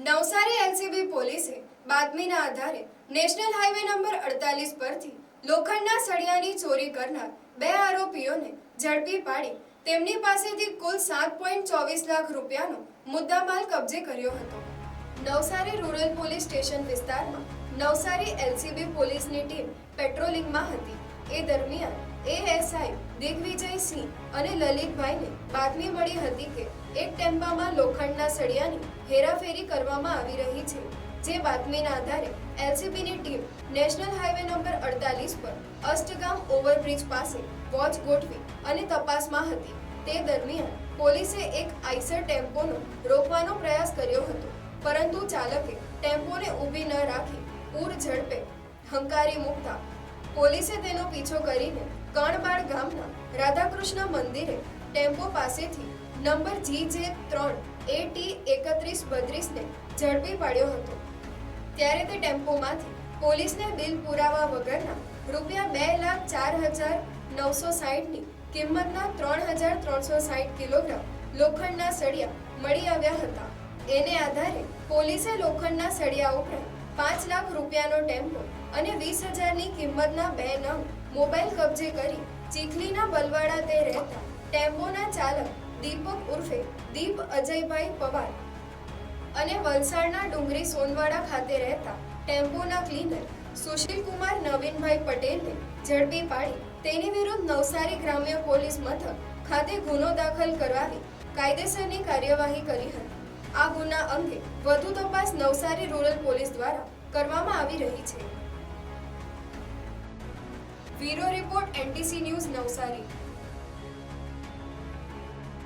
Navsari LCB પોલીસે બાતમીના આધારે નેશનલ હાઈવે નંબર અડતાલીસ પરથી લોખંડના સળિયાની ચોરી કરનાર બે આરોપીઓને ઝડપી પાડી તેમની પાસેથી કુલ સાત પોઈન્ટ ચોવીસ લાખ રૂપિયાનો મુદ્દામાલ કબજે કર્યો હતો. નવસારી રૂરલ પોલીસ સ્ટેશન વિસ્તારમાં નવસારી એલસીબી પોલીસની ટીમ પેટ્રોલિંગમાં હતી. એ દરમિયાન એએસઆઈ દિગ્વિજયસિંહ અને લલિતભાઈને બાતમી મળી હતી કે એક ટેમ્પામાં લોખંડના સળિયાની હેરાફેરી કરવામાં આવી રહી છે, જે બાતમીના આધારે એલસીબીની ટીમ નેશનલ હાઈવે નંબર અડતાલીસ પર અષ્ટગામ ઓવરબ્રિજ પાસે વોચ ગોઠવી અને તપાસમાં હતી. તે દરમિયાન પોલીસે એક આઈસર ટેમ્પોનો રોકવાનો પ્રયાસ કર્યો હતો, પરંતુ ચાલકે ટેમ્પોને ઊભી ન રાખી પૂર ઝડપે હંકારી મૂકતા પોલીસે તેનો પીછો કરીને કણબાળ ગામના રાધાકૃષ્ણ મંદિરે ટેમ્પો પાસેથી નંબર જી જે ત્રણ એટી એકત્રીસ બત્રીસને ઝડપી પાડ્યો હતો. ત્યારે તે ટેમ્પોમાંથી પોલીસને બિલ પુરાવા વગરના રૂપિયા બે લાખ ચાર હજાર નવસો સાહીઠની કિંમતના ત્રણ હજાર ત્રણસો સાહીઠ કિલોગ્રામ લોખંડના સળિયા મળી આવ્યા હતા. એને આધારે પોલીસે લોખંડના સળિયા ઉપરાંત પાંચ લાખ રૂપિયાનો ટેમ્પો અને વીસ હજારની કિંમતના બે નંગ મોબાઈલ કબજે કરી ચીખલીના બલવાડા તે રહેતા ટેમ્પોના ચાલક દીપક ઉર્ફે દીપ અજયભાઈ પવાર અને વલસાડના ડુંગરી સોનવાડા ખાતે રહેતા ટેમ્પોના ક્લીનર સુશીલ કુમાર નવીનભાઈ પટેલને ઝડપી પાડી તેની વિરુદ્ધ નવસારી ગ્રામ્ય પોલીસ મથક ખાતે ગુનો દાખલ કરાવી કાયદેસરની કાર્યવાહી કરી હતી. આ ગુના અંગે વધુ તપાસ નવસારી રૂરલ પોલીસ દ્વારા કરવામાં આવી રહી છે. Bureau report NTC news Navsari.